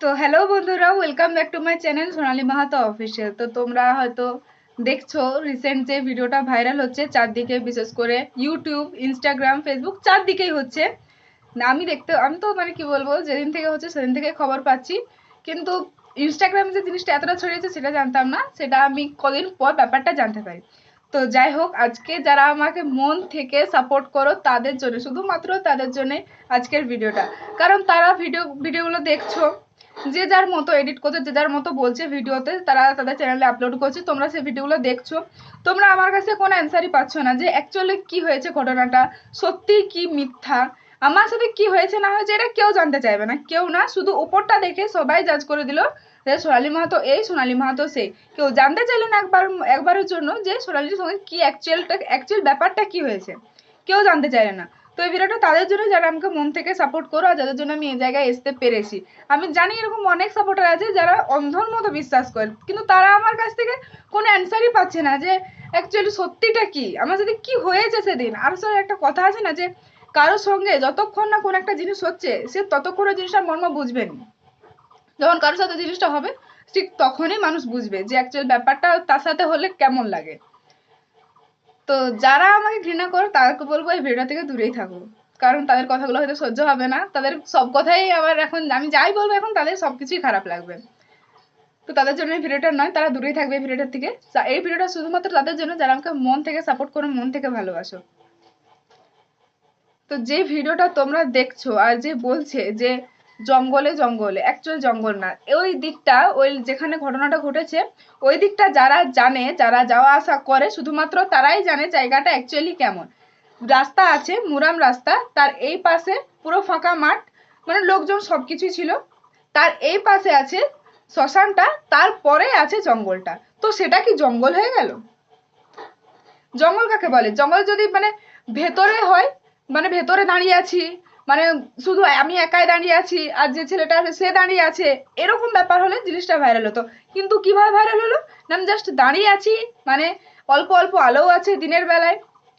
তো হ্যালো বন্ধুরা welcome back to my channel Sonali Mahato official তো তোমরা হয়তো দেখছ রিসেন্ট যে ভিডিওটা ভাইরাল হচ্ছে চারদিকে বিশেষ করে ইউটিউব ইনস্টাগ্রাম ফেসবুক চারদিকেই হচ্ছে। না, আমি দেখতে আমি তো মানে কি বলব যেদিন থেকে হচ্ছে সেদিন থেকে খবর পাচ্ছি। কিন্তু ইনস্টাগ্রামে যে জিনিসটা এতটা ছড়িয়েছে সেটা জানতাম না সেটা আমি কদিন পর ব্যাপারটা জানতে পারি। তো যাই হোক আজকে যারা আমাকে মন থেকে সাপোর্ট করো তাদের জন্য শুধুমাত্র তাদের জন্য আজকের ভিডিওটা কারণ তারা ভিডিও ভিডিওগুলো দেখছ যে যার মতো এডিট করছে, যে যার মতো বলছে ভিডিওতে, তারা তাদের চ্যানেলে আপলোড করছে, তোমরা সেই ভিডিওগুলো দেখছ। তোমরা আমার কাছে কোনো অ্যান্সারই পাচ্ছ না যে অ্যাকচুয়ালি কি হয়েছে ঘটনাটা, সত্যি কি মিথ্যা? আমার সাথে কি হয়েছে না হয়েছে, এটা কেউ জানতে চাইবে না, কেউ না, শুধু উপরটা দেখে সবাই জাজ করে দিল যে সোনালী মাহাতো এই, সোনালী মাহাতো সে কেউ জানতে চাইলো না একবার, একবারের জন্য যে সোনালীর সঙ্গে কি অ্যাকচুয়ালটা অ্যাকচুয়াল ব্যাপারটা কি হয়েছে। কেউ জানতে চাইলে না। তো এই ভিডিওটা তাদের জন্য যারা আমাকে মন থেকে সাপোর্ট করো আর যাদের জন্য আমি এই জায়গায় আসতে পেরেছি। আমি জানি এরকম অনেক সাপোর্টার আছে যারা অন্ধর মতো বিশ্বাস করে, কিন্তু তারা আমার কাছ থেকে কোনো অ্যান্সারই পাচ্ছে না যে অ্যাকচুয়ালি সত্যিটা কি? আমার সাথে কি হয়েছে সেদিন? আর আসলে একটা কথা আছে না যে, কারোর সঙ্গে যতক্ষণ না কোনো একটা জিনিস হচ্ছে, সে ততক্ষণ ওই জিনিসটার মর্ম বুঝবেন যখন কারোর সাথে জিনিসটা হবে, ঠিক তখনই মানুষ বুঝবে যে অ্যাকচুয়াল ব্যাপারটা তার সাথে হলে কেমন লাগে। তো যারা আমাকে ঘৃণা করো, তাদেরকে বলব এই ভিডিও থেকে দূরেই থাকো। কারণ তাদের কথাগুলো হয়তো সহ্য হবে না। তাদের সব কথাই আমার এখন, আমি যাই বলব এখন, তাদের সব কিছুই খারাপ লাগবে। তো তাদের জন্য এই ভিডিওটা নয়, তারা দূরেই থাকবে এই ভিডিওটার থেকে। এই ভিডিওটা শুধুমাত্র তাদের জন্য, যারা আমাকে মন থেকে সাপোর্ট করো, মন থেকে ভালোবাসো। তো যে ভিডিওটা তোমরা দেখছ আর যে বলছে যে জঙ্গলে জঙ্গলে অ্যাকচুয়াল জঙ্গল না। ওই দিকটা, ওই যেখানে ঘটনাটা ঘটেছে, ওই দিকটা যারা জানে, যারা যাওয়া আসা করে, শুধুমাত্র তারাই জানে জায়গাটা অ্যাকচুয়ালি কেমন। রাস্তা আছে, মুরাম রাস্তা, তার এই পাশে পুরো ফাঁকা মাঠ মানে লোকজন সব কিছুই ছিল। তার এই পাশে আছে শ্মশানটা তারপরে আছে জঙ্গলটা। তো সেটা কি জঙ্গল হয়ে গেল? জঙ্গল কাকে বলে? জঙ্গল যদি মানে ভেতরে হয় মানে ভেতরে দাঁড়িয়ে আছি মানে শুধু আমি একাই দাঁড়িয়ে আছি আর যে ছেলেটা আছে, সে দাঁড়িয়ে আছে, এরকম ব্যাপার হলে জিনিসটা ভাইরাল হতো। কিন্তু কীভাবে ভাইরাল হলো? আমি জাস্ট দাঁড়িয়ে আছি মানে অল্প অল্প আলোও আছে দিনের বেলায়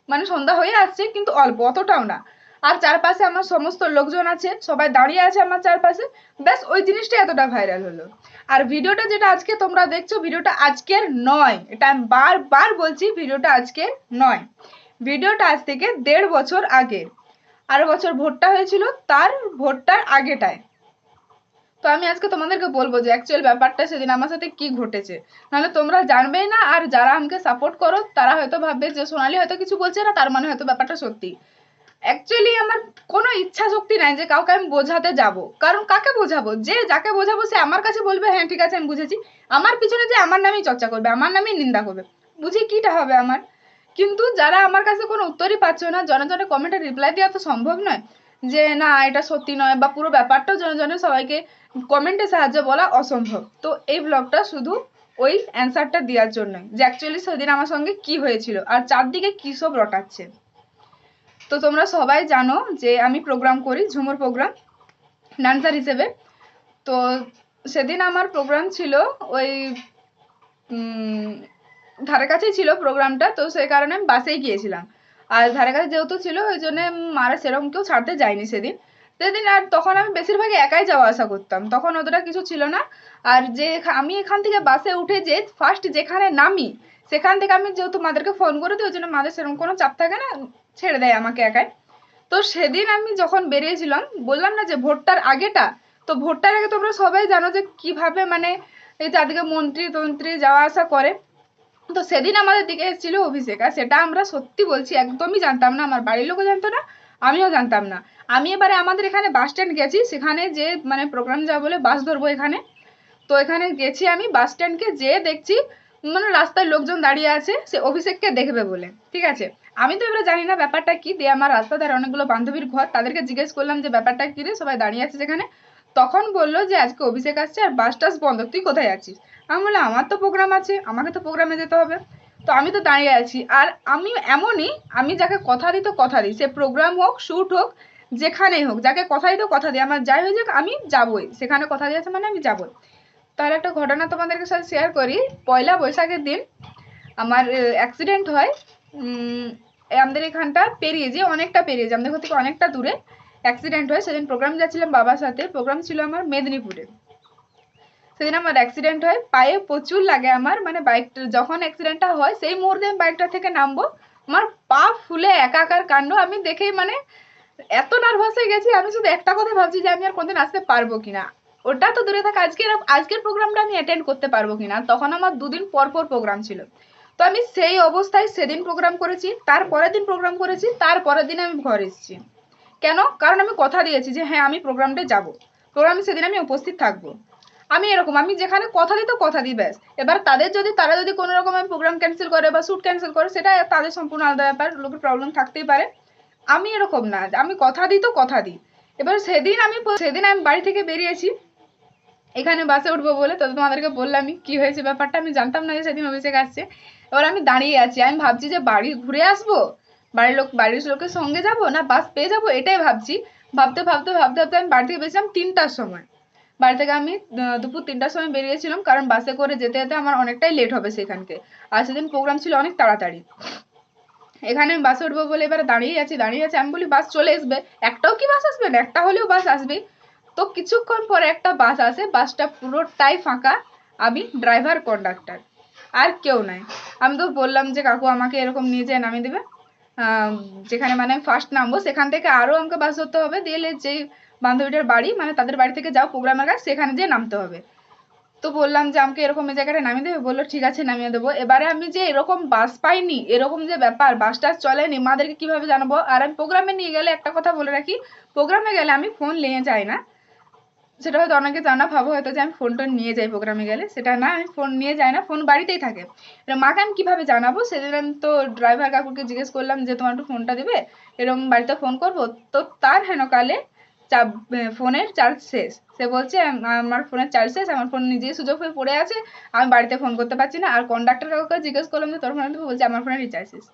মানে সন্ধ্যা হয়ে আসছে, কিন্তু অল্প অতটাও না। আর চারপাশে আমার সমস্ত লোকজন আছে, সবাই দাঁড়িয়ে আছে আমার চারপাশে, ব্যাস ওই জিনিসটা এতটা ভাইরাল হলো। আর ভিডিওটা যেটা আজকে তোমরা দেখছ, ভিডিওটা আজকের নয়, এটা আমি বারবার বলছি, ভিডিওটা আজকের নয়। ভিডিওটা আজ থেকে দেড় বছর আগের আর বছর ভোটটা হয়েছিল, তার ভোটটার আগেটায়। তো আমি আজকে তোমাদেরকে বলব যে অ্যাকচুয়াল ব্যাপারটা সেদিন আমার সাথে কি ঘটেছে। নাহলে তোমরা জানবেই না, আর যারা আমাকে সাপোর্ট করো, তারা হয়তো ভাববে যে সোনালি হয়তো কিছু বলছে না, তার মানে হয়তো ব্যাপারটা সত্যি। অ্যাকচুয়ালি আমার কোনো ইচ্ছা শক্তি নাই যে কাউকে আমি বোঝাতে যাব। কারণ কাকে বোঝাবো? যে যাকে বোঝাবো, সে আমার কাছে বলবে হ্যাঁ ঠিক আছে, আমি বুঝেছি। আমার পিছনে যে আমার নামেই চর্চা করবে, আমার নামেই নিন্দা করবে। বুঝি কিটা হবে আমার? কিন্তু যারা আমার কাছে কোনো উত্তরই পাচ্ছ না জনে জনে কমেন্টে রিপ্লাই দেওয়া তো সম্ভব নয়। যে না, এটা সত্যি নয় বা পুরো ব্যাপারটাও জনে জনে সবাইকে কমেন্টের সাহায্যে বলা অসম্ভব। তো এই ব্লগটা শুধু ওই অ্যান্সারটা দেওয়ার জন্যই যে অ্যাকচুয়ালি সেদিন আমার সঙ্গে কি হয়েছিল আর চারদিকে কী সব রটাচ্ছে। তো তোমরা সবাই জানো যে আমি প্রোগ্রাম করি, ঝুমুর প্রোগ্রাম ডান্সার হিসেবে। তো সেদিন আমার প্রোগ্রাম ছিল ওই ধারে কাছেই ছিল প্রোগ্রামটা, তো সেই কারণে আমি বাসেই গিয়েছিলাম। আর ধারে কাছে যেহেতু ছিল, ওই জন্য মারা সেরকম কেউ ছাড়তে যায়নি সেদিন। সেদিন আর তখন আমি বেশিরভাগই একাই যাওয়া আসা করতাম। তখন অতটা কিছু ছিল না। আর যে আমি এখান থেকে বাসে উঠে যে ফার্স্ট যেখানে নামি, সেখান থেকে আমি যেহেতু মাদেরকে ফোন করে দিই, ওই জন্য মাদের সেরকম কোনো চাপ থাকে না, ছেড়ে দেয় আমাকে একাই। তো সেদিন আমি যখন বেরিয়েছিলাম, বললাম না যে ভোটটার আগেটা, তো ভোটটার আগে তোমরা সবাই জানো যে কীভাবে মানে এই চারদিকে মন্ত্রী তন্ত্রী যাওয়া আসা করে। তো সেদিন আমাদের দিকে এসেছিল অভিষেক, আর সেটা আমরা সত্যি বলছি, একদমই জানতাম না, আমার বাড়ির লোকও জানতো না, আমিও জানতাম না। আমি এবারে আমাদের এখানে বাস স্ট্যান্ড গেছি, সেখানে যে মানে প্রোগ্রাম যা বলে বাস ধরবো এখানে। তো এখানে গেছি আমি বাস স্ট্যান্ডকে যেয়ে দেখছি মানে রাস্তায় লোকজন দাঁড়িয়ে আছে, সে অভিষেককে দেখবে বলে, ঠিক আছে? আমি তো এবারে জানি না ব্যাপারটা কি, দিয়ে আমার রাস্তা ধারে অনেকগুলো বান্ধবীর ঘর, তাদেরকে জিজ্ঞেস করলাম যে ব্যাপারটা কি রে, সবাই দাঁড়িয়ে আছে যেখানে তখন বলল যে আজকে অভিষেক আসছে, আর বাস টাস বন্ধ, তুই কোথায় আছিস? আমি বললাম, আমার তো প্রোগ্রাম আছে, আমাকে তো প্রোগ্রামে যেতে হবে। তো আমি তো দাঁড়িয়ে আছি। আর আমি এমনই, আমি যাকে কথা দিই তো কথা দিই। সে প্রোগ্রাম হোক শ্যুট হোক, যেখানেই হোক, যাকে কথা দিই তো কথা দিই। আমার যাই হয়ে যাক, আমি যাবই। সেখানে কথা দিয়েছে মানে আমি যাবই। তার একটা ঘটনা তোমাদেরকে সাথে শেয়ার করি। পয়লা বৈশাখের দিন আমার অ্যাক্সিডেন্ট হয়। আমাদের এখানটা পেরিয়ে যে অনেকটা পেরিয়ে যে আমাদের থেকে অনেকটা দূরে অ্যাক্সিডেন্ট হয়। সেদিন প্রোগ্রাম যাচ্ছিলাম বাবার সাথে। প্রোগ্রাম ছিল আমার মেদিনীপুরে। সেদিন আমার অ্যাক্সিডেন্ট হয়, পায়ে প্রচুর লাগে আমার মানে বাইকটা যখন অ্যাক্সিডেন্টটা হয়, সেই মুহূর্তে আমি বাইকটা থেকে নামবো। আমার পা ফুলে একাকার কাণ্ড, আমি দেখেই মানে এত নার্ভাস হয়ে গেছি, আমি শুধু একটা কথা ভাবছি যে আমি আর কোনদিন আসতে পারব কিনা। ওটা তো দূরে থাক, আজকের আজকের প্রোগ্রামটা আমি অ্যাটেন্ড করতে পারব কিনা। তখন আমার দুদিন পর পর প্রোগ্রাম ছিল। তো আমি সেই অবস্থায় সেদিন প্রোগ্রাম করেছি, তার পরের দিন প্রোগ্রাম করেছি, তার পরের দিন আমি ঘরে এসেছি। কেন? কারণ আমি কথা দিয়েছি যে হ্যাঁ আমি প্রোগ্রামটা যাব। প্রোগ্রামে সেদিন আমি উপস্থিত থাকব। আমি এরকম, আমি যেখানে কথা দিই তো কথা দিই, ব্যাস। এবার তাদের যদি, তারা যদি কোনো রকম প্রোগ্রাম ক্যান্সেল করে বা শ্যুট ক্যান্সেল করে, সেটা তাদের সম্পূর্ণ আলাদা ব্যাপার, লোকের প্রবলেম থাকতেই পারে। আমি এরকম না, আমি কথা দিই তো কথা দিই। এবার সেদিন আমি সেদিন আমি বাড়ি থেকে বেরিয়েছি। এখানে বাসে উঠবো বলে তো তোমাদেরকে বললামই কি হয়েছে ব্যাপারটা, আমি জানতাম না যে সেদিন অভিষেক আসছে। এবার আমি দাঁড়িয়ে আছি, আমি ভাবছি যে বাড়ি ঘুরে আসব? বাড়ির লোক, বাড়ির লোকের সঙ্গে যাব না বাস পেয়ে যাব? এটাই ভাবছি। ভাবতে ভাবতে ভাবতে ভাবতে আমি বাড়ি থেকে বেরিয়েছিলাম তিনটার সময়। বাড়ি থেকে আমি দুপুর তিনটার সময় বেরিয়েছিলাম, কারণ বাসে করে যেতে যেতে আমার অনেকটাই লেট হবে সেখানকে। আর সেদিন প্রোগ্রাম ছিল অনেক তাড়াতাড়ি। এখানে আমি বাসে উঠবো বলে এবারে দাঁড়িয়ে আছি দাঁড়িয়ে আছি। আমি বলি, বাস চলে আসবে। একটাও কি বাস আসবে না? একটা হলেও বাস আসবে। তো কিছুক্ষণ পরে একটা বাস আসে, বাসটা পুরোটাই ফাঁকা। আমি ড্রাইভার কন্ডাক্টর আর কেউ নাই। আমি তো বললাম যে, কাকু, আমাকে এরকম নিয়ে যেয়ে নামিয়ে দেবে। যেখানে মানে আমি ফার্স্ট নামবো, সেখান থেকে আরও আমাকে বাস ধরতে হবে। দিলে যে বান্ধবীটার বাড়ি মানে তাদের বাড়ি থেকে যাও প্রোগ্রামের কাজ, সেখানে যেয়ে নামতে হবে। তো বললাম যে, আমাকে এরকম এই জায়গাটা নামিয়ে দেবে? বলল, ঠিক আছে, নামিয়ে দেবো। এবারে আমি যে এরকম বাস পাইনি, এরকম যে ব্যাপার বাসটা চলেনি, মাদেরকে কীভাবে জানাব? আর আমি প্রোগ্রামে নিয়ে গেলে একটা কথা বলে রাখি, প্রোগ্রামে গেলে আমি ফোন নিয়ে যাই না। সেটা হয়তো অনেকে জানা, ভাবো হয়তো যে আমি ফোনটা নিয়ে যাই প্রোগ্রামে গেলে। সেটা না, আমি ফোন নিয়ে যাই না, ফোন বাড়িতেই থাকে। এবার মাকে আমি কীভাবে জানাব? সেদিন আমি তো ড্রাইভার কাকুকে জিজ্ঞেস করলাম যে, তোমার একটু ফোনটা দেবে? এরকম বাড়িতে ফোন করব? তো তার হেন কালে চাপ ফোনের চার্জ শেষ। সে বলছে আমার ফোনের চার্জ শেষ, আমার ফোন নিজেই সুযোগ হয়ে পড়ে আছে, আমি বাড়িতে ফোন করতে পারছি না। আর কন্ডাক্টর কাকুকে জিজ্ঞেস করলাম যে, তোর ফোনে বলছে, আমার ফোনে রিচার্জ শেষ।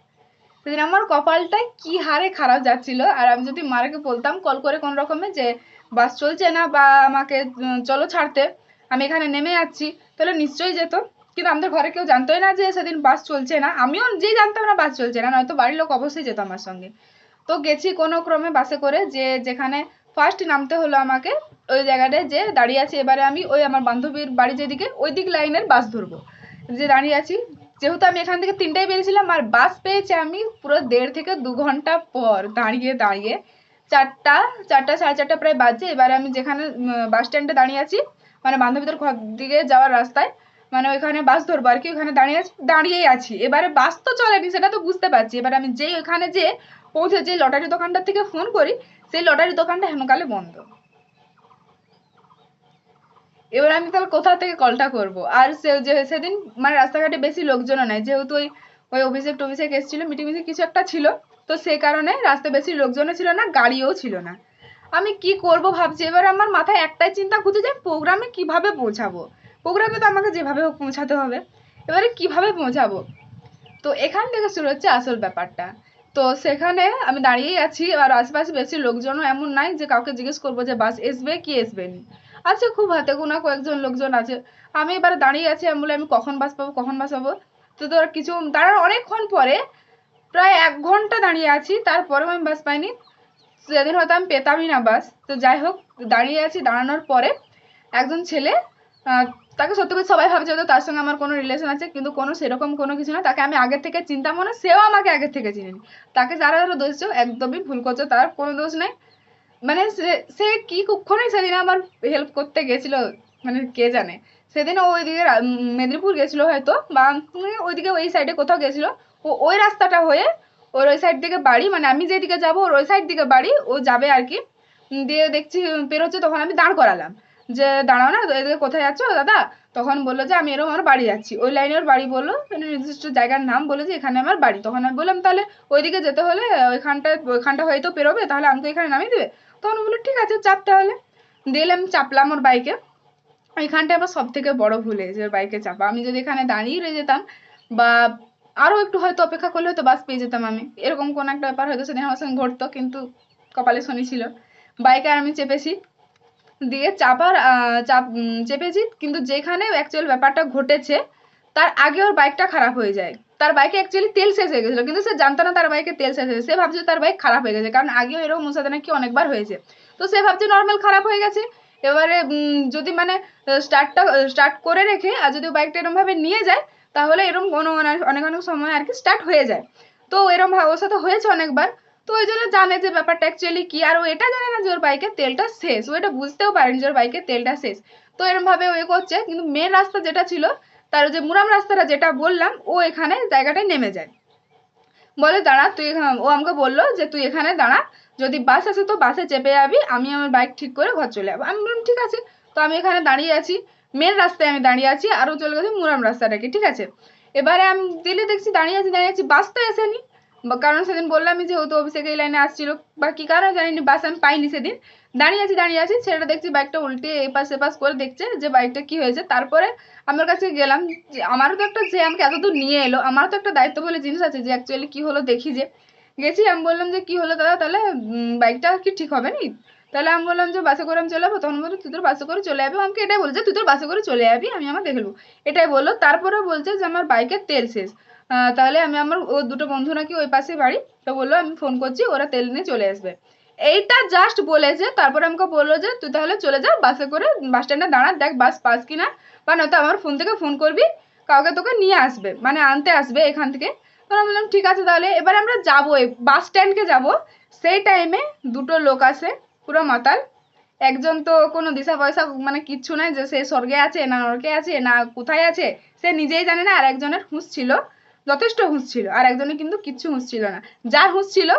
সেদিন আমার কপালটা কি হারে খারাপ যাচ্ছিল। আর আমি যদি মারাকে বলতাম, কল করে কোন রকমে যে, বাস চলছে না বা আমাকে চলো ছাড়তে, আমি এখানে নেমে যাচ্ছি, তাহলে নিশ্চয়ই যেত। কিন্তু আমাদের ঘরে কেউ জানতোই না যে, সেদিন বাস চলছে না। আমিও যে জানতাম না বাস চলছে না, নয়তো বাড়ির লোক অবশ্যই যেত আমার সঙ্গে। তো গেছি কোনো ক্রমে বাসে করে যে, যেখানে ফার্স্ট নামতে হলো আমাকে ওই জায়গাটায় যে দাঁড়িয়ে আছি, এবারে আমি ওই আমার বান্ধবীর বাড়ি যেদিকে ওই দিক লাইনের বাস ধরবো। যে দাঁড়িয়ে আছি, যেহেতু আমি এখান থেকে তিনটায় বেরিয়েছিলাম, আর বাস পেয়েছি আমি পুরো দেড় থেকে দু ঘণ্টা পর দাঁড়িয়ে দাঁড়িয়ে। চারটা চারটা, সাড়ে চারটা প্রায় বাজছে, এবারে আমি যেখানে বাস স্ট্যান্ডে দাঁড়িয়ে আছি মানে বান্ধবীদের ঘর দিকে যাওয়ার রাস্তায় মানে ওইখানে বাস ধরবো, আর কি ওখানে দাঁড়িয়ে আছি, দাঁড়িয়েই আছি। এবারে বাস তো চলেনি, সেটা তো বুঝতে পারছি। এবার আমি যেই ওখানে যে পৌঁছে যে লটারি দোকানটার থেকে ফোন করি সেই লটারির দোকানটা হেনকালে বন্ধ। এবার আমি তাহলে কোথা থেকে কলটা করব? আর সে যে সেদিন মানে রাস্তাঘাটে বেশি লোকজনও নাই, যেহেতু ওই ওই অভিষেক টভিষেক এসেছিল মিটিং মিটিং কিছু একটা ছিল, তো সে কারণে রাস্তায় বেশি লোকজনও ছিল না, গাড়িও ছিল না। আমি কি করব ভাবছি, এবার আমার মাথায় একটাই চিন্তা ঘুরছে যে প্রোগ্রামে কীভাবে পৌঁছাবো? প্রোগ্রামে তো আমাকে যেভাবে হোক পৌঁছাতে হবে। এবারে কীভাবে পৌঁছাবো? তো এখান থেকে শুরু হচ্ছে আসল ব্যাপারটা। তো সেখানে আমি দাঁড়িয়েই আছি আর আশেপাশে বেশি লোকজনও এমন নাই যে কাউকে জিজ্ঞেস করব যে বাস আসবে কি আসবে নি। আছে খুব হাতে গোনা কয়েকজন লোকজন আছে। আমি এবারে দাঁড়িয়ে আছি, আমি বলে আমি কখন বাস পাবো, কখন বাস পাবো? তো তোর কিছু, দাঁড়ার অনেকক্ষণ পরে প্রায় এক ঘণ্টা দাঁড়িয়ে আছি, তারপরেও আমি বাস পাইনি। সেদিন হয়তো আমি পেতামই না বাস। তো যাই হোক, দাঁড়িয়ে আছি, দাঁড়ানোর পরে একজন ছেলে তাকে সত্যি করে সবাই ভাবছে হয়তো তার সঙ্গে আমার কোনো রিলেশন আছে কিন্তু কোনো সেরকম কোনো কিছু না। তাকে আমি আগের থেকে চিন্তা মনে সেও আমাকে আগের থেকে চিনেনি। তাকে যারা যারা দোষ দিচ্ছ, একদমই ভুল করছ তার কোনো দোষ নেই। মানে সে সে কি কুক্ষণে সেদিন আমার হেল্প করতে গেছিল মানে কে জানে। সেদিন ওইদিকে মেদিনীপুর গেছিল হয়তো বা ওইদিকে ওই সাইডে কোথাও গেছিল ও ওই রাস্তাটা হয়ে ওর ওই সাইড দিকে বাড়ি মানে আমি যেদিকে যাব ওর ওই সাইড দিকে বাড়ি ও যাবে আর কি। দিয়ে দেখছি পেরোচ্ছে তখন আমি দাঁড় করালাম। যে, দাঁড়াও না এদিকে কোথায় যাচ্ছ দাদা? তখন বলল যে, আমি এরকম আমার বাড়ি যাচ্ছি। ওই লাইনে ওর বাড়ি বলল মানে নির্দিষ্ট জায়গার নাম বলে যে, এখানে আমার বাড়ি। তখন আমি বললাম, তাহলে ওইদিকে যেতে হলে ওইখানটা ওইখানটা হয়তো পেরোবে, তাহলে আমাকে এখানে নামিয়ে দেবে? তখন বলল, ঠিক আছে, চাপ তাহলে। দিলে আমি চাপলাম ওর বাইকে। এখানটা আমার সব থেকে বড় ভুল ওর বাইকে চাপা। আমি যদি এখানে দাঁড়িয়ে রয়ে যেতাম বা আরও একটু হয়তো অপেক্ষা করলে হয়তো বাস পেয়ে যেতাম আমি। এরকম কোন একটা ব্যাপার হয়তো সেদিন আমার সঙ্গে ঘটতো, কিন্তু কপালে শনি ছিল। বাইকে আর আমি চেপেছি। দিয়ে চাপার চাপ চেপেছি কিন্তু যেখানে অ্যাকচুয়াল ব্যাপারটা ঘটেছে, তার আগে ওর বাইকটা খারাপ হয়ে যায়। তার বাইকে অ্যাকচুয়ালি তেল শেষ হয়ে গেছিল। কিন্তু সে জানতো না তার বাইকে তেল শেষ হয়েছে সে ভাবছে তার বাইক খারাপ হয়ে গেছে। কারণ আগেও এরকম ওর নাকি অনেকবার হয়েছে। তো সে ভাবছে নর্মাল খারাপ হয়ে গেছে। এবারে যদি মানে স্টার্টটা স্টার্ট করে রেখে আর যদি বাইকটা এরকম ভাবে নিয়ে যায়, তাহলে এরকম কোনো অনেক অনেক সময় আর কি স্টার্ট হয়ে যায়। তো এরকম ভাবে ওর সাথে হয়েছে অনেকবার। তো ওই জন্য জানে যে ব্যাপারটা অ্যাকচুয়ালি কি, আর ও এটা জানে না যে ওর বাইকের তেলটা শেষ। ও এটা বুঝতেও পারেনি যে ওর বাইকের তেলটা শেষ। তো এরকম ভাবে ও করছে, কিন্তু মেন রাস্তা যেটা ছিল, তার যে মুরাম রাস্তাটা যেটা বললাম, ও এখানে জায়গাটায় নেমে যায়। বলে, দাঁড়া, তুই ও আমাকে বলল যে, তুই এখানে দাঁড়া, যদি বাস আসে তো বাসে চেপে যাবি, আমি আমার বাইক ঠিক করে ঘর চলে যাব। আমি বললাম, ঠিক আছে। তো আমি এখানে দাঁড়িয়ে আছি মেন রাস্তায় আমি দাঁড়িয়ে আছি আর ও চলে গেছে মুরাম রাস্তাটাকে, ঠিক আছে? এবারে আমি দিলে দেখছি, দাঁড়িয়ে আছি দাঁড়িয়ে আছি, বাস তো আসেনি। বা কারণ সেদিন বললামই যে ও তো এই লাইনে আসছিল বা কি কারণ জানিনি বাস আমি পাইনি সেদিন। দাঁড়িয়ে আছি দাঁড়িয়ে আছি, ছেলেটা দেখছি বাইকটা উল্টে এপাশ এপাশ করে দেখছে যে বাইকটা কি হয়েছে। তারপরে আমার কাছে গেলাম যে, আমারও তো একটা যে আমাকে এত দূর নিয়ে এলো, আমারও তো একটা দায়িত্ব বলে জিনিস আছে যে অ্যাকচুয়ালি কি হলো দেখি যে। গেছি, আমি বললাম যে, কি হলো দাদা? তাহলে বাইকটা কি ঠিক হবে নি? তাহলে আমি বললাম যে, বাসে করে আমি চলে যাব? তখন বলল তুই তোর বাসে করে চলে যাবি আমাকে এটাই বলছে তুই তোর বাসে করে চলে যাবি আমি আমার দেখে নেব। এটাই বলল। তারপরে বলছে যে, আমার বাইকের তেল শেষ। তাহলে আমি আমার ও দুটো বন্ধু নাকি ওই পাশে বাড়ি, তো বলল আমি ফোন করছি, ওরা তেল নিয়ে চলে আসবে। এইটা জাস্ট বলেছে, তারপরে আমাকে বলল যে, তুই তাহলে চলে যা বাসে করে বাস স্ট্যান্ডে দাঁড়া, দেখ বাস পাস কিনা, বা নয়তো আমার ফোন থেকে ফোন করবি, কাউকে তোকে নিয়ে আসবে মানে আনতে আসবে এখান থেকে। তো আমি বললাম, ঠিক আছে তাহলে, এবার আমরা যাব বাস স্ট্যান্ডকে যাব। সেই টাইমে দুটো লোক আসে, পুরো মাতাল। একজন তো কোনো দিশা পয়সা মানে কিচ্ছু নাই, যে সে স্বর্গে আছে, না নরকে আছে, না কোথায় আছে, সে নিজেই জানে না, আর একজনের হুঁশ ছিল। যথেষ্ট হুঁশ ছিল, আর একজনের কিন্তু কিচ্ছু হুঁশ ছিল না। যার হুঁশ ছিল,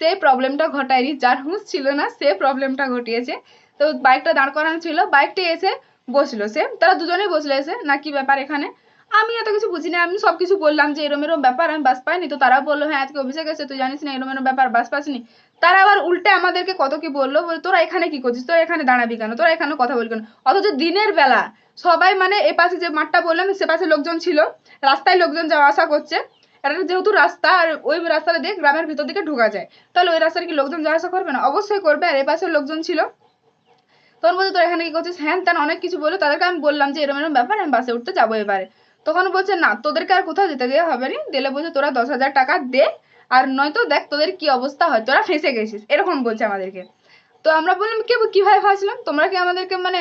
সে প্রবলেমটা ঘটায়নি। যার হুঁশ ছিল না, সে প্রবলেমটা ঘটিয়েছে। তো বাইকটা দাঁড় করানো ছিল। বাইকটি এসে বসল সে। তারা দুজনেই বসল এসে, না, কি ব্যাপার এখানে? আমি এত কিছু বুঝি না আমি সব কিছু বললাম যে এরম এরম ব্যাপার, আমি বাস পাইনি। তো তারাও বলল হ্যাঁ আজকে অফিসে গেছে তুই জানিস না, এরম এরম ব্যাপার, বাস পাসনি। তারা আবার উল্টে আমাদেরকে কত কি বলল, বলে, তোরা এখানে কি করছিস? তোরা এখানে দাঁড়াবি কেন? তোরা এখানে কথা বলবি কেন? অথচ দিনের বেলা সবাই মানে এ পাশে যে মাঠটা বললাম সে পাশে লোকজন ছিল, রাস্তায় লোকজন যাওয়া আসা করছে। এটা যেহেতু রাস্তা, আর ওই রাস্তাটা দিয়ে গ্রামের ভিতর দিকে ঢোকা যায়। তাহলে ওই রাস্তায় কি লোকজন যাওয়া আসা করবে না? অবশ্যই করবে, আর এ পাশের লোকজন ছিল। তখন বলছে, তোর এখানে কি করছিস? হ্যান তেন অনেক কিছু বলল, তাদেরকে আমি বললাম যে, এরম এরম ব্যাপার, আমি বাসে উঠতে যাব এবারে। তখন বলছে, না, তোদেরকে আর কোথাও যেতে দেওয়া হবে না। দিলে বলছে, তোরা দশ হাজার টাকা দে আর নয়তো দেখ তোদের কি অবস্থা হয়। তোরা ফেঁসে গেছিস। এরকম বলছে আমাদেরকে। তো আমরা বললাম, কে, কীভাবে ফাঁসলাম তোমরা কি আমাদেরকে মানে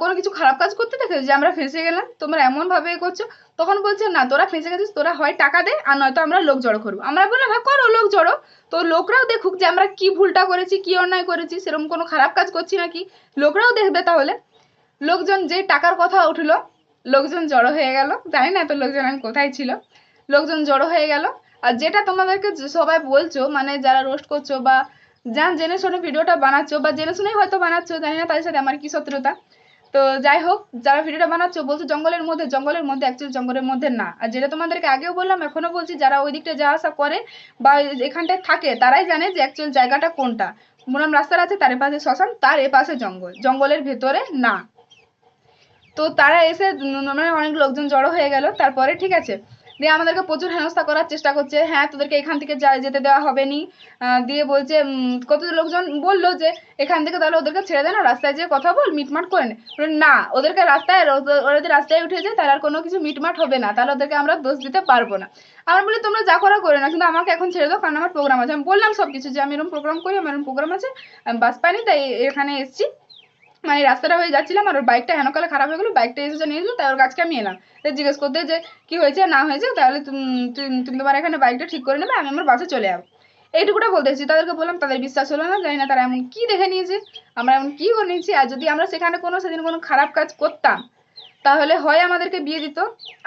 কোনো কিছু খারাপ কাজ করতে দেখে যে আমরা ফেঁসে গেলাম? তোমরা এমন ভাবে করছ? তখন বলছে, না, তোরা ফেঁসে গেছিস, তোরা হয় টাকা দে আর নয়তো আমরা লোক জড়ো করব। আমরা বললাম হ্যাঁ করো, লোক জড়ো। তো লোকরাও দেখুক যে আমরা কি ভুলটা করেছি, কি অন্যায় করেছি, সেরকম কোনো খারাপ কাজ করছি নাকি? লোকরাও দেখবে তাহলে। লোকজন যে টাকার কথা উঠল লোকজন জড়ো হয়ে গেল। জানি না এত লোকজন আমি কোথায় ছিল। লোকজন জড়ো হয়ে গেল। আর যেটা তোমাদেরকে সবাই বলছো মানে যারা রোস্ট করছ বা যা জেনে শুনে ভিডিওটা বানাচ্ছো বা জেনে শুনেই হয়তো বানাচ্ছো, জানি না তাদের সাথে আমার কি শত্রুতা। তো যাই হোক, যারা ভিডিওটা বানাচ্ছো বলছো জঙ্গলের মধ্যে জঙ্গলের মধ্যে অ্যাকচুয়ালি জঙ্গলের মধ্যে না। আর যেটা তোমাদেরকে আগেও বললাম এখনও বলছি, যারা ওই দিকটা যাওয়া আসা করে বা এখানটায় থাকে, তারাই জানে যে অ্যাকচুয়াল জায়গাটা কোনটা। মুরাম রাস্তার আছে, তার পাশে শ্মশান, তার এ পাশে জঙ্গল। জঙ্গলের ভেতরে না। তো তারা এসে মানে অনেক লোকজন জড়ো হয়ে গেল। তারপরে ঠিক আছে, দিয়ে আমাদেরকে প্রচুর হেনস্থা করার চেষ্টা করছে। হ্যাঁ তোদেরকে এখান থেকে যেতে দেওয়া হবে নি দিয়ে বলছে কত লোকজন বলল যে, এখান থেকে তাহলে ওদেরকে ছেড়ে দে না, রাস্তায় যেয়ে কথা বল, মিটমাট করে নে। না, ওদেরকে রাস্তায়, ওদের- রাস্তায় উঠে যায় তাহলে আর কোনো কিছু মিটমাট হবে না। তাহলে ওদেরকে আমরা দোষ দিতে পারব না। আমরা বলি, তোমরা যা করা করে না কিন্তু আমাকে এখন ছেড়ে দাও, কারণ আমার প্রোগ্রাম আছে। আমি বললাম সব কিছু যে, আমি এরকম প্রোগ্রাম করি, আমার এরকম প্রোগ্রাম আছে বাস পাইনি, তাই এখানে এসেছি। মানে রাস্তাটা হয়ে যাচ্ছিলাম আর ওর বাইকটা হেনকালে খারাপ হয়ে গেলো বাইকটা এসে নিয়ে এলো তাই ওর কাছকে আমি এলাম। তো জিজ্ঞেস করতে যে, কি হয়েছে? না হয়েছে? তাহলে তুমি তোমার এখানে বাইকটা ঠিক করে নেবে, আমি আমার বাসে চলে যাব। এইটুকুটা বলতেছি তাদেরকে বললাম, তাদের বিশ্বাস হলো না, জানি না তারা এমন কি দেখে নিয়েছে, আমরা এমন কি করে নিয়েছি, আর যদি আমরা সেখানে কোনো, সেদিন কোনো খারাপ কাজ করতাম, তাহলে হয় আমাদেরকে বিয়ে দিত,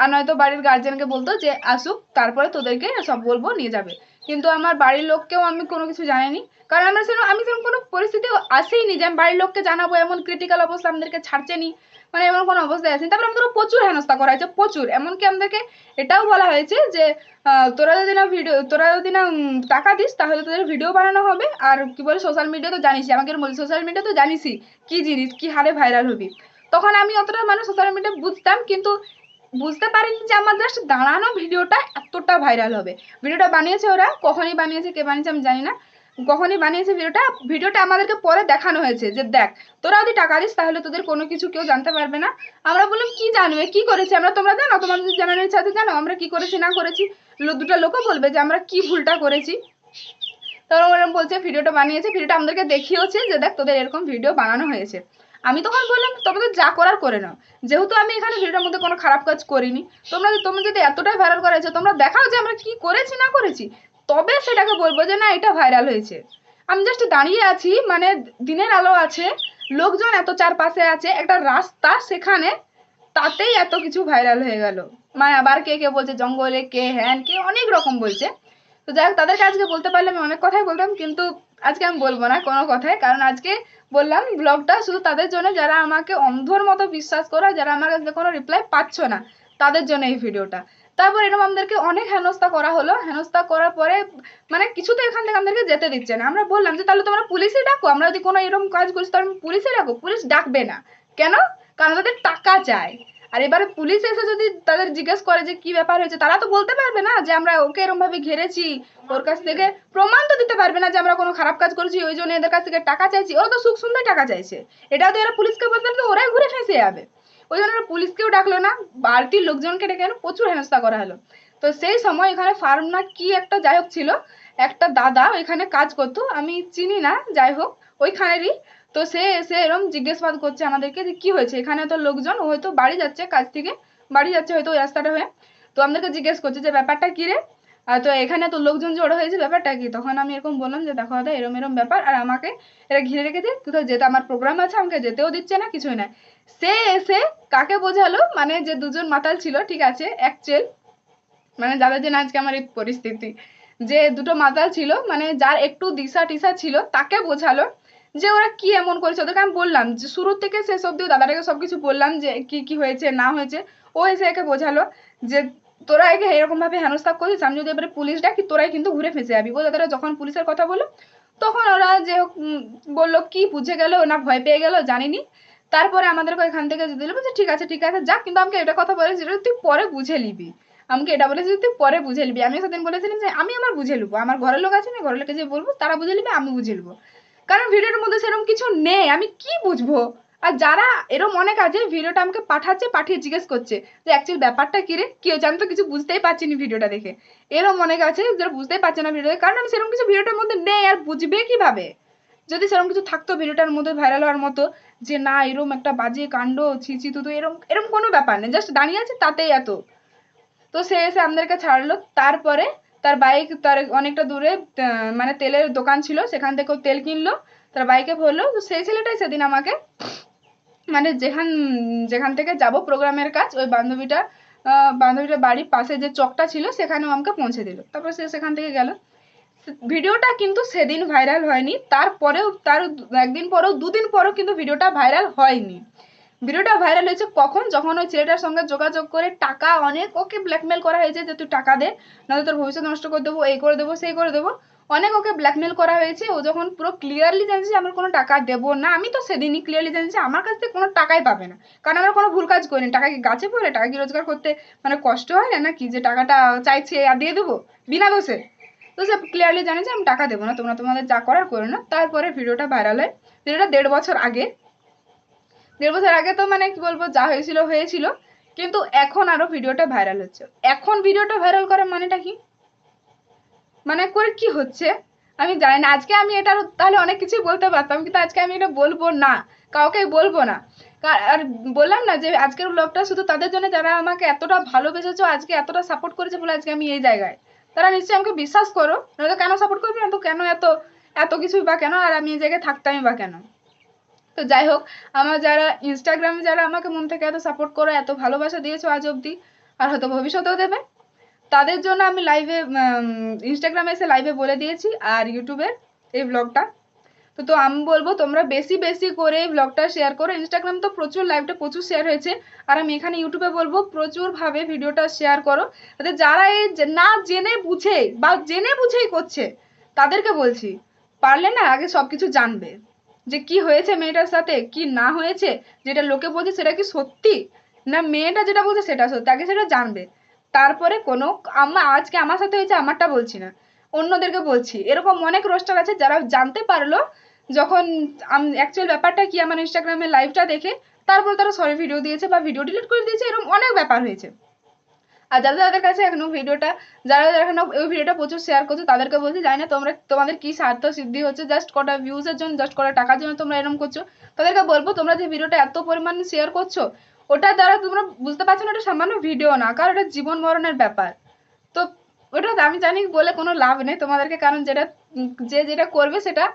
আর নয়তো বাড়ির গার্জেনকে বলতো যে, আসুক, তারপরে তোদেরকে সব বলব, নিয়ে যাবে। কিন্তু আমার বাড়ির লোককেও আমি কোনো কিছু জানাইনি। কারণ আমরা সেরকম, আমি সেরকম কোনো পরিস্থিতি আসেইনি যে আমি বাড়ির লোককে জানাব, এমন ক্রিটিক্যাল অবস্থা আমাদেরকে ছাড়ছে নি মানে এমন কোনো অবস্থায় আসেনি। তারপরে আমাদের প্রচুর হেনস্থা করা হয়েছে, প্রচুর। এমনকি আমাদেরকে এটাও বলা হয়েছে যে তোরা যদি না ভিডিও তোরা যদি না টাকা দিস, তাহলে তোদের ভিডিও বানানো হবে। আর কি বলে সোশ্যাল মিডিয়া তো জানিসই। আমাকে বলি সোশ্যাল মিডিয়া তো জানিসই। কি জিনিস, কি হারে ভাইরাল হবি? তখন আমি অতটা মানে সোশ্যাল মিডিয়া বুঝতাম, কিন্তু বুঝতে পারিনি যে আমার জাস্ট দাঁড়ানো ভিডিওটা এতটা ভাইরাল হবে। ভিডিওটা বানিয়েছে ওরা, কখনই বানিয়েছে, কে বানিয়েছে আমি জানি না। কখনই বানিয়েছে ভিডিওটা ভিডিওটা আমাদেরকে পরে দেখানো হয়েছে যে দেখ, তোরা যদি টাকা দিস তাহলে তোদের কোনো কিছু কেউ জানতে পারবে না। আমরা বললাম, কি জানবে কি করেছি? আমরা তোমরা জানো? তোমাদের জানানোর আছে, জানো, আমরা কি করেছি, না করেছি? দুটো লোকও বলবে যে, আমরা কি ভুলটা করেছি? তখন ওরকম বলছে, ভিডিওটা বানিয়েছে, ভিডিওটা আমাদেরকে দেখিয়েছে যে দেখ, তোদের এরকম ভিডিও বানানো হয়েছে। আমি তখন বললাম তোমাদের যা করার করে নাও। যেহেতু আমি এখানে ভিডিওর মধ্যে কোনো খারাপ কাজ করিনি, তোমরা তোমরা যদি এতটাই ভাইরাল করেছ তোমরা দেখাও যে আমরা কি করেছি, না করেছি। তবে সেটাকে বলব যে, না, এটা ভাইরাল হয়েছে। আমি জাস্ট দাঁড়িয়ে আছি মানে দিনের আলো আছে, লোকজন এত চারপাশে আছে, একটা রাস্তা সেখানে, তাতেই এত কিছু ভাইরাল হয়ে গেল। মানে আবার কে কে বলছে, জঙ্গলে কে, হ্যান, কে, অনেক রকম বলছে। তো যাই হোক, তাদেরকে আজকে বলতে পারলে আমি অনেক কথাই বলতাম, কিন্তু আজকে আমি বলব না কোনো কথায় কারণ আজকে বললাম ব্লগটা শুধু তাদের জন্য, যারা আমাকে অন্ধর মতো বিশ্বাস করে যারা আমার কাছে কোনো রিপ্লাই পাচ্ছ না, তাদের জন্য এই ভিডিওটা তারপর এরকম আমাদেরকে অনেক হেনস্থা করা হলো। হেনস্থা করার পরে মানে কিছুতে এখান থেকে আমাদেরকে যেতে দিচ্ছে না। আমরা বললাম যে, তাহলে তোমরা পুলিশে ডাকো। আমরা যদি কোনো এরকম কাজ করি, তাহলে পুলিশে ডাকো। পুলিশ ডাকবে না। কেন? কারণ তাদের টাকা চায় আর এবারে পুলিশ এসে যদি তাদের জিজ্ঞেস করে যে কি ব্যাপার হয়েছে, তারা তো বলতে পারবে না যে আমরা ওকে এরকম ভাবে ঘেরেছি, ওর কাছ থেকে প্রমাণ তো দিতে পারবে না যে আমরা কোনো খারাপ কাজ করেছি, ওই জন্য এদের কাছ থেকে টাকা চাইছি। ওরা তো সুখ সুন্দর টাকা চাইছে। এটাও তো এরা পুলিশকে বলতে পারবে ওরাই ঘুরে ফেঁসে যাবে। ওই জন্য পুলিশকেও ডাকলো না বাড়তির লোকজনকে ডেকে প্রচুর হেনস্থা করা হলো। তো সেই সময় এখানে ফার্ম না কি একটা যাই হোক ছিল, একটা দাদা ওইখানে কাজ করতো, আমি চিনি না, যাই হোক, ওইখানেরই তো সে এসে এরকম জিজ্ঞাসাবাদ করছে আমাদেরকে যে কি হয়েছে? এখানে তো লোকজন, ও হয়তো বাড়ি যাচ্ছে কাজ থেকে, বাড়ি যাচ্ছে হয়তো ওই রাস্তাটা হয়ে। তো আমাদেরকে জিজ্ঞেস করছে যে, ব্যাপারটা কি রে? তো এখানে তো লোকজন জড়ো হয়েছে, ব্যাপারটা কি? তখন আমি এরকম বললাম যে, দেখো দাদা, এরম এরম ব্যাপার, আর আমাকে এরা ঘিরে রেখেছে। কোথাও যেতে আমার প্রোগ্রাম আছে, আমাকে যেতেও দিচ্ছে না, কিছুই না। সে এসে কাকে বোঝালো? মানে যে দুজন মাতাল ছিল, ঠিক আছে অ্যাকচুয়াল মানে যাদের জন্য আজকে আমার এই পরিস্থিতি। যে দুটো মাতাল ছিল মানে যার একটু দিশা টিসা ছিল, তাকে বোঝালো। যে ওরা কি এমন করেছে? ওদেরকে আমি বললাম যে শুরু থেকে শেষ অব্দি দাদাটাকে সবকিছু বললাম যে কি কি হয়েছে, না হয়েছে। ও এসে একে বোঝালো যে তোরা একে এরকম ভাবে হেনস্থা করিস আমি যদি এবারে পুলিশ ডাকি, তোরাই কিন্তু ঘুরে ফেঁসে যাবি। ও দাদারা যখন পুলিশের কথা বলল, তখন ওরা যে বলল কি বুঝে গেল, না ভয় পেয়ে গেল, জানিনি। তারপরে আমাদেরকে এখান থেকে দিল যে ঠিক আছে ঠিক আছে যাক কিন্তু আমাকে এটা কথা বলে যেটা তুই পরে বুঝে নিবি। আমাকে এটা বলেছে যে তুই পরে বুঝে নিবি। আমি সেদিন বলেছিলাম যে, আমি আমার বুঝে নেব। আমার ঘরের লোক আছে আমি ঘরের লোকে যে বলব, তারা বুঝে নিবে, আমি বুঝে নেব। কারণ ভিডিওর মধ্যে সেরকম কিছু নেই। আমি কি বুঝব? আর যারা এরকম অনেক আছে, ভিডিওটা আমাকে পাঠাচ্ছে, পাঠিয়ে জিজ্ঞেস করছে যে অ্যাকচুয়ালি ব্যাপারটা কি রে? কি হয়েছে? আমি তো কিছু বুঝতেই পারছি না ভিডিওটা দেখে। এরকম অনেক আছে, যারা বুঝতেই পারছে না ভিডিও কারণ আমি সেরকম কিছু ভিডিওটার মধ্যে নেই, আর বুঝবে কীভাবে? যদি সেরকম কিছু থাকতো ভিডিওটার মধ্যে ভাইরাল হওয়ার মতো, যে না এরকম একটা বাজে কাণ্ড, ছি ছি, তু এরকম এরকম কোনো ব্যাপার নেই জাস্ট দাঁড়িয়ে আছে তাতেই এত। তো সে এসে আমাদেরকে ছাড়লো, তারপরে তার বাইক তার অনেকটা দূরে মানে তেলের দোকান ছিল, সেখান থেকে তেল কিনলো। তার বাইকে ভরলো তো সেই ছেলেটাই সেদিন আমাকে মানে যেখান যেখান থেকে যাব প্রোগ্রামের কাজ, ওই বান্ধবীটা বান্ধবীটার বাড়ির পাশে যে চকটা ছিল, সেখানেও আমাকে পৌঁছে দিল। তারপর সে সেখান থেকে গেল। ভিডিওটা কিন্তু সেদিন ভাইরাল হয়নি, তারপরেও, তার একদিন পরেও, দুদিন পরেও কিন্তু ভিডিওটা ভাইরাল হয়নি। ভিডিওটা ভাইরাল হয়েছে কখন? যখন ওই ছেলেটার সঙ্গে যোগাযোগ করে টাকা অনেক ওকে ব্ল্যাকমেল করা হয়েছে যে তুই টাকা দে, নাহলে তোর ভবিষ্যৎ নষ্ট করে দেবো, এই করে দেবো, সেই করে দেবো। অনেক ওকে ব্ল্যাকমেল করা হয়েছে। ও যখন পুরো ক্লিয়ারলি জানছে যে, আমার কোনো টাকা দেবো না। আমি তো সেদিনই ক্লিয়ারলি জানছি আমার কাছ থেকে কোনো টাকাই পাবে না। কারণ আমরা কোনো ভুল কাজ করিনি টাকা কি গাছে পড়ে? টাকা কি রোজগার করতে মানে কষ্ট হয় না? নাকি যে টাকাটা চাইছে আর দিয়ে দেবো বিনা দোষে? তো সে ক্লিয়ারলি জানে যে, আমি টাকা দেবো না। তোমরা তোমাদের যা করার করো না। তারপরে ভিডিওটা ভাইরাল হয়। ভিডিওটা দেড় বছর আগে। দেড় বছর আগে তো মানে কি বলব, যা হয়েছিল হয়েছিল। কিন্তু এখন আরও ভিডিওটা ভাইরাল হচ্ছে। এখন ভিডিওটা ভাইরাল করার মানেটা কি? মানে করে কি হচ্ছে? আমি জানি না। আজকে আমি এটা তাহলে অনেক কিছুই বলতে পারতাম, কিন্তু আজকে আমি এটা বলব না। কাউকে বলব না। আর বললাম না যে আজকের ব্লগটা শুধু তাদের জন্য, যারা আমাকে এতটা ভালোবেসেছো, আজকে এতটা সাপোর্ট করেছে বলে আজকে আমি এই জায়গায়। তারা নিশ্চয়ই আমাকে বিশ্বাস করো। নয়তো কেন সাপোর্ট করবে না? তো কেন এত এত কিছুই বা কেন? আর আমি এই জায়গায় থাকতামই বা কেন? তো যাই হোক, আমার যারা ইনস্টাগ্রামে যারা আমাকে মন থেকে এত সাপোর্ট করো, এত ভালোবাসা দিয়েছ আজ অবধি, আর হয়তো ভবিষ্যতেও দেবে, তাদের জন্য আমি লাইভে ইনস্টাগ্রামে এসে লাইভে বলে দিয়েছি আর ইউটিউবের এই ব্লগটা তো তো আমি বলব, তোমরা বেশি বেশি করে এই ব্লগটা শেয়ার করো। ইনস্টাগ্রাম তো প্রচুর লাইভটা প্রচুর শেয়ার হয়েছে, আর আমি এখানে ইউটিউবে বলব, প্রচুরভাবে ভিডিওটা শেয়ার করো। যাতে যারা এই না জেনে বুঝে বা জেনে বুঝেই করছে, তাদেরকে বলছি, পারলে না আগে সব কিছু জানবে। যে কি হয়েছে মেয়েটার সাথে? কি না হয়েছে? যেটা লোকে বলছে সেটা কি সত্যি? না, মেয়েটা যেটা বলছে সেটা সত্যি আগে সেটা জানবে। তারপরে কোনো আমার আজকে আমার সাথে হয়েছে, আমারটা বলছি না। অন্যদেরকে বলছি। এরকম অনেক রোস্টার আছে, যারা জানতে পারল যখন অ্যাকচুয়াল ব্যাপারটা কি, আমার ইনস্টাগ্রামে লাইভটা দেখে, তারপর তারা সরি ভিডিও দিয়েছে বা ভিডিও ডিলিট করে দিয়েছে, এরকম অনেক ব্যাপার হয়েছে। আর যাদের যাদের কাছে এখনও ভিডিওটা, যারা যারা এখনও ওই ভিডিওটা প্রচুর শেয়ার করছ, তাদেরকে বলছি, জানি না তোমরা, তোমাদের কি স্বার্থ সিদ্ধি হচ্ছে জাস্ট কটা ভিউজের জন্য জাস্ট কটা টাকার জন্য তোমরা এরকম করছ। তাদেরকে বলব, তোমরা যে ভিডিওটা এত পরিমাণে শেয়ার করছ, ওটা দ্বারা তোমরা বুঝতে পারছ না ওটা সামান্য ভিডিও না, কারণ ওটা জীবন মরণের ব্যাপার। তো, ওটা আমি জানি বলে কোনো লাভ নেই তোমাদেরকে, কারণ যেটা, যে যেটা করবে সেটা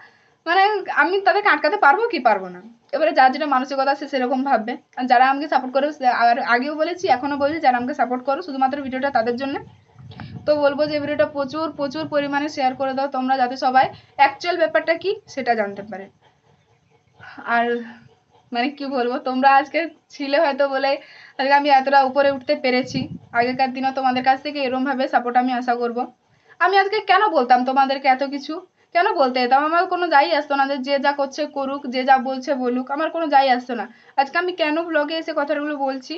মানে আমি তাদেরকে আটকাতে পারব কি পারব না? এবারে যার যেটা মানসিকতা সে সেরকম ভাববে। আর যারা আমাকে সাপোর্ট করে আর আগেও বলেছি, এখনও বলছি, যারা আমাকে সাপোর্ট করো, শুধুমাত্র ভিডিওটা তাদের জন্য। তো বলব যে ভিডিওটা প্রচুর প্রচুর পরিমাণে শেয়ার করে দাও। তোমরা যাতে সবাই অ্যাকচুয়াল ব্যাপারটা কি, সেটা জানতে পারে। আর মানে কি বলব, তোমরা আজকে ছিলে হয়তো বলে, আজকে আমি এতটা উপরে উঠতে পেরেছি। আগেকার দিনও তোমাদের কাছ থেকে এরকম ভাবে সাপোর্ট আমি আশা করব। আমি আজকে কেন বলতাম তোমাদেরকে এত কিছু? কেন বলতে যেতাম আমার কোনো যাই আসতো না যে যে করছে করুক, যে যা বলছে বলুক, আমার কোনো যাই আসতো না। আজকে আমি কেন ব্লগে এসে কথাগুলো বলছি?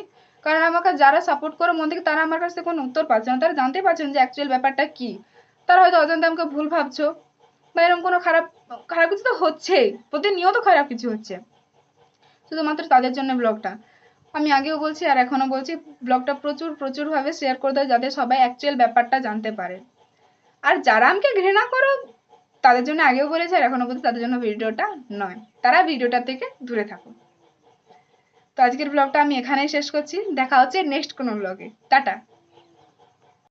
কারণ আমাকে যারা সাপোর্ট করে মন থেকে, তারা আমার কাছ কোনো উত্তর পাচ্ছে না। তারা জানতে পারছেন যে অ্যাকচুয়াল ব্যাপারটা কি। তারা হয়তো অজান্তে আমাকে ভুল ভাবছ বা এরকম কোনো খারাপ খারাপ কিছু তো হচ্ছেই। প্রতিনিয়ত খারাপ কিছু হচ্ছে। শুধুমাত্র তাদের জন্য ব্লগটা আমি আগেও বলছি আর এখনও বলছি ব্লগটা প্রচুর, প্রচুরভাবে শেয়ার করে দাও যাতে সবাই অ্যাকচুয়াল ব্যাপারটা জানতে পারে। আর যারা আমাকে ঘৃণা করো তাদের জন্য আগেও বলেছে আর এখনও বলছি তাদের জন্য ভিডিওটা নয়। তারা ভিডিওটা থেকে দূরে থাকো তো আজকের ব্লগটা আমি এখানেই শেষ করছি। দেখা হচ্ছে নেক্সট কোনো ব্লগে টাটা।